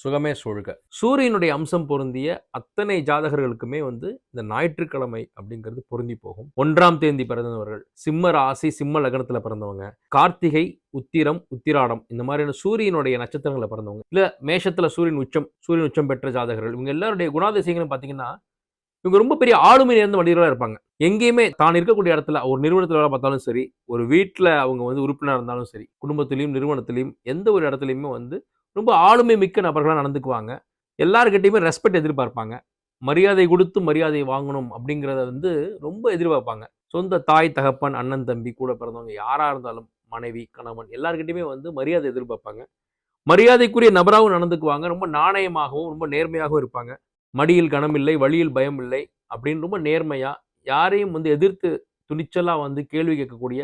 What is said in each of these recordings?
சுகமே சூழ்க. சூரியனுடைய அம்சம் பொருந்திய அத்தனை ஜாதகர்களுக்குமே வந்து இந்த ஞாயிற்றுக்கிழமை அப்படிங்கிறது பொருந்தி போகும். ஒன்றாம் தேதி பிறந்தவர்கள் சிம்ம ராசி சிம்ம லக்னத்தில் பிறந்தவங்க கார்த்திகை உத்திரம் உத்திராடம் இந்த மாதிரியான சூரியனுடைய நட்சத்திரங்களை பிறந்தவங்க இல்லை மேஷத்தில் சூரியன் உச்சம் சூரியன் உச்சம் பெற்ற ஜாதகர்கள் இவங்க எல்லாருடைய குணாதிசயங்களும் பார்த்தீங்கன்னா இவங்க ரொம்ப பெரிய ஆளுமை நேர்ந்த மனிதர்களாக இருப்பாங்க. எங்கேயுமே தான் இருக்கக்கூடிய இடத்துல ஒரு நிறுவனத்தில் வேலை பார்த்தாலும் சரி ஒரு வீட்டில் அவங்க வந்து உறுப்பினர் இருந்தாலும் சரி குடும்பத்திலையும் நிறுவனத்திலையும் எந்த ஒரு இடத்துலையுமே வந்து ரொம்ப ஆளுமை மிக்க நபர்களாக நடந்துக்குவாங்க. எல்லாருக்கிட்டையுமே ரெஸ்பெக்ட் எதிர்பார்ப்பாங்க. மரியாதை கொடுத்து மரியாதை வாங்கணும் அப்படிங்கிறத வந்து ரொம்ப எதிர்பார்ப்பாங்க. சொந்த தாய் தகப்பன் அண்ணன் தம்பி கூட பிறந்தவங்க யாராக இருந்தாலும் மனைவி கணவன் எல்லாருக்கிட்டையுமே வந்து மரியாதை எதிர்பார்ப்பாங்க. மரியாதைக்குரிய நபராகவும் நடந்துக்குவாங்க. ரொம்ப நாணயமாகவும் ரொம்ப நேர்மையாகவும் இருப்பாங்க. மடியில் கனமில்லை வழியில் பயம் இல்லை அப்படின்னு ரொம்ப நேர்மையாக யாரையும் வந்து எதிர்த்து துணிச்சலாக வந்து கேள்வி கேட்கக்கூடிய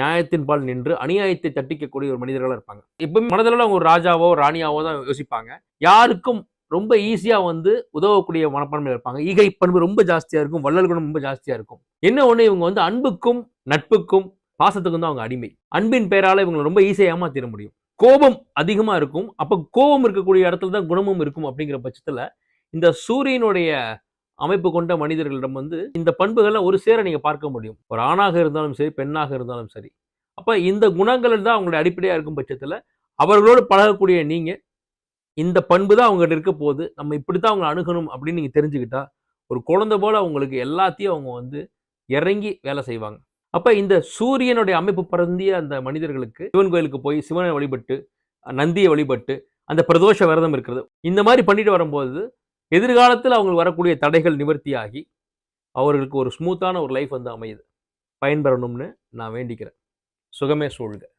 நியாயத்தின் பால் நின்று அநியாயத்தை தட்டிக்கக்கூடிய ஒரு மனிதர்களாக இருப்பாங்க. எப்பவுமே மனதில் அவங்க ஒரு ராஜாவோ ராணியாவோ தான் யோசிப்பாங்க. யாருக்கும் ரொம்ப ஈஸியாக வந்து உதவக்கூடிய மனப்பான்மையில் இருப்பாங்க. ஈகை பண்பு ரொம்ப ஜாஸ்தியாக இருக்கும். வள்ளல் குணம் ரொம்ப ஜாஸ்தியாக இருக்கும். என்ன ஒன்று இவங்க வந்து அன்புக்கும் நட்புக்கும் பாசத்துக்கும் தான் அவங்க அடிமை. அன்பின் பெயரால் இவங்களை ரொம்ப ஈஸியாக ஏமாத்திட முடியும். கோபம் அதிகமாக இருக்கும். அப்போ கோபம் இருக்கக்கூடிய இடத்துல தான் குணமும் இருக்கும் அப்படிங்கிற பட்சத்தில் இந்த சூரியனுடைய அமைப்பு கொண்ட மனிதர்களிடம் வந்து இந்த பண்புகளை ஒரு சேர நீங்கள் பார்க்க முடியும். ஒரு ஆணாக இருந்தாலும் சரி பெண்ணாக இருந்தாலும் சரி. அப்போ இந்த குணங்கள் தான் அவங்களுடைய அடிப்படையாக இருக்கும் பட்சத்தில் அவர்களோடு பழகக்கூடிய நீங்கள் இந்த பண்பு தான் அவங்ககிட்ட இருக்க போகுது. நம்ம இப்படித்தான் அவங்க அணுகணும் அப்படின்னு நீங்கள் தெரிஞ்சுக்கிட்டா ஒரு குழந்தை போல் அவங்களுக்கு எல்லாத்தையும் அவங்க வந்து இறங்கி வேலை செய்வாங்க. அப்போ இந்த சூரியனுடைய அமைப்பு பரந்திய அந்த மனிதர்களுக்கு சிவன் கோயிலுக்கு போய் சிவனை வழிபட்டு நந்தியை வழிபட்டு அந்த பிரதோஷ விரதம் இருக்கிறது. இந்த மாதிரி பண்ணிட்டு வரும்போது எதிர்காலத்தில் அவங்களுக்கு வரக்கூடிய தடைகள் நிவர்த்தியாகி அவர்களுக்கு ஒரு ஸ்மூத்தான ஒரு லைஃப் வந்து அமையுது. பயன்பெறணும்னு நான் வேண்டிக்கிறேன். சுகமே சூழ்க.